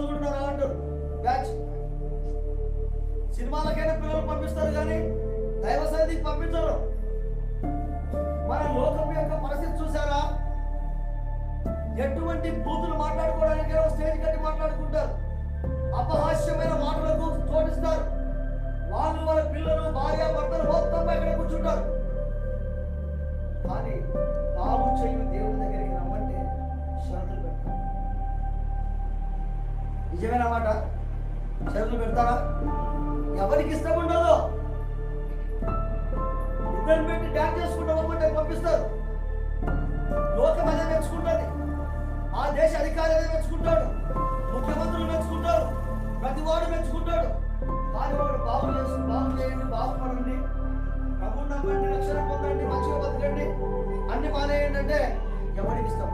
రోజు అంటారు బ్యాచ్ సినిమాలకైనా పిల్లలు పంపిస్తారు కానీ దైవ సన్నిధికి పంపించరు. మన లోకం యొక్క పరిస్థితి చూసారా ఎటువంటి బూతులు మాట్లాడుకోవడానికి స్టేజ్ కట్టి మాట్లాడుకుంటారు. అపహాస్యమైన మాటలకు తోటిస్తారు వాళ్ళు వాళ్ళ పిల్లలు భార్య భర్తలు మొత్తం ఇక్కడ కూర్చుంటారు. కానీ నిజమేనా మాట షరతులు పెడతారా ఎవరికి ఇష్టం ఉండదు? ఇద్దరు పెట్టి డ్యాన్స్ చేసుకుంటూ రమ్మంటే పంపిస్తారు. లోకం అదే మెచ్చుకుంటుంది. ఆ దేశ అధికారి అదే మెచ్చుకుంటాడు. ముఖ్యమంత్రులు మెచ్చుకుంటారు. ప్రతి వాడు మెచ్చుకుంటాడు. కానీ వాడు బాగు చేసి బాగు చేయండి బాగుపడండి. ప్రభుత్వం నమ్మండి రక్షణ పొందండి మంచిగా బతకండి. అన్ని మానేయండి అంటే ఎవరికి ఇష్టం